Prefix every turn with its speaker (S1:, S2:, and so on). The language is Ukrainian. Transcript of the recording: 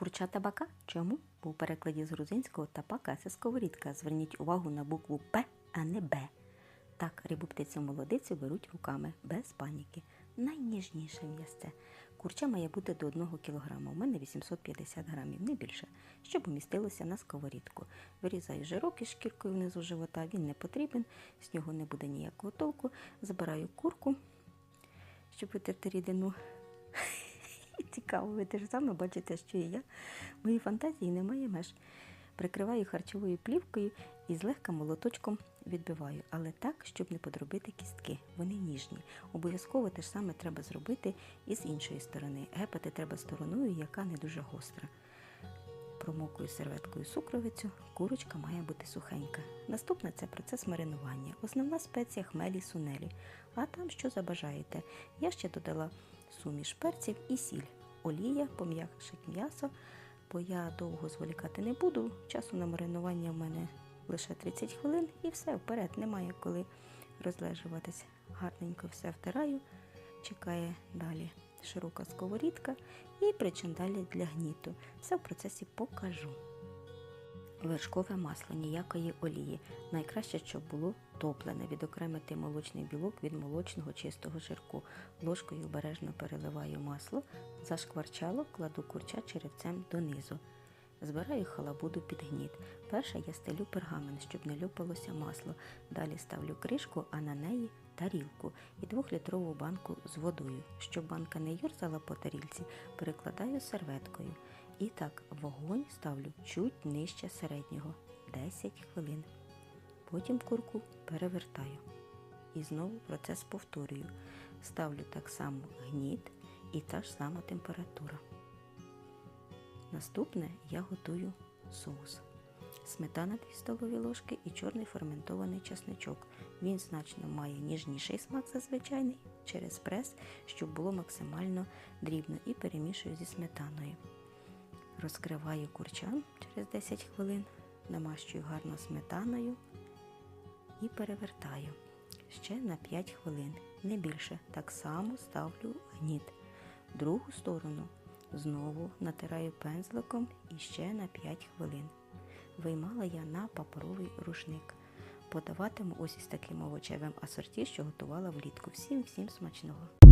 S1: Курча табака? Чому? Бо у перекладі з грузинського табака це сковорідка. Зверніть увагу на букву П, а не Б. Так, рибу птицю молодицю беруть руками, без паніки. Найніжніше м'ясце. Курча має бути до 1 кг. У мене 850 грамів, не більше, щоб умістилося на сковорідку. Вирізаю жирок із шкіркою внизу живота, він не потрібен, з нього не буде ніякого толку. Забираю курку, щоб витерти рідину. Цікаво, ви ж саме бачите, що і я. Моїй фантазії немає меж. Прикриваю харчовою плівкою і злегка молоточком відбиваю, але так, щоб не подробити кістки. Вони ніжні. Обов'язково те ж саме треба зробити і з іншої сторони. Гепати треба стороною, яка не дуже гостра. Промокую серветкою сукровицю, курочка має бути сухенька. Наступне це процес маринування. Основна спеція хмелі сунелі. А там що забажаєте. Я ще додала суміш перців і сіль. Олія пом'якшить м'ясо, бо я довго зволікати не буду. Часу на маринування в мене лише 30 хвилин і все вперед. Немає коли розлежуватись. Гарненько все втираю. Чекає далі широка сковорідка і причандалі для гніту. Все в процесі покажу. Вершкове масло, ніякої олії. Найкраще, щоб було топлене, відокремити молочний білок від молочного чистого жирку. Ложкою обережно переливаю масло, зашкварчало, кладу курча черевцем донизу. Збираю халабуду під гніт. Перше я стелю пергамент, щоб не люпалося масло. Далі ставлю кришку, а на неї тарілку і двохлітрову банку з водою. Щоб банка не юрзала по тарілці, перекладаю серветкою. І так вогонь ставлю чуть нижче середнього 10 хвилин. Потім курку перевертаю. І знову процес повторюю. Ставлю так само гніт і та ж сама температура. Наступне я готую соус. Сметана 2 столові ложки і чорний ферментований чесничок. Він значно має ніжніший смак за звичайний через прес, щоб було максимально дрібно і перемішую зі сметаною. Розкриваю курчан через 10 хвилин, намащую гарно сметаною і перевертаю ще на 5 хвилин, не більше. Так само ставлю гніт. Другу сторону знову натираю пензликом і ще на 5 хвилин. Виймала я на паперовий рушник. Подаватиму ось із таким овочевим асорті, що готувала влітку. Всім всім смачного!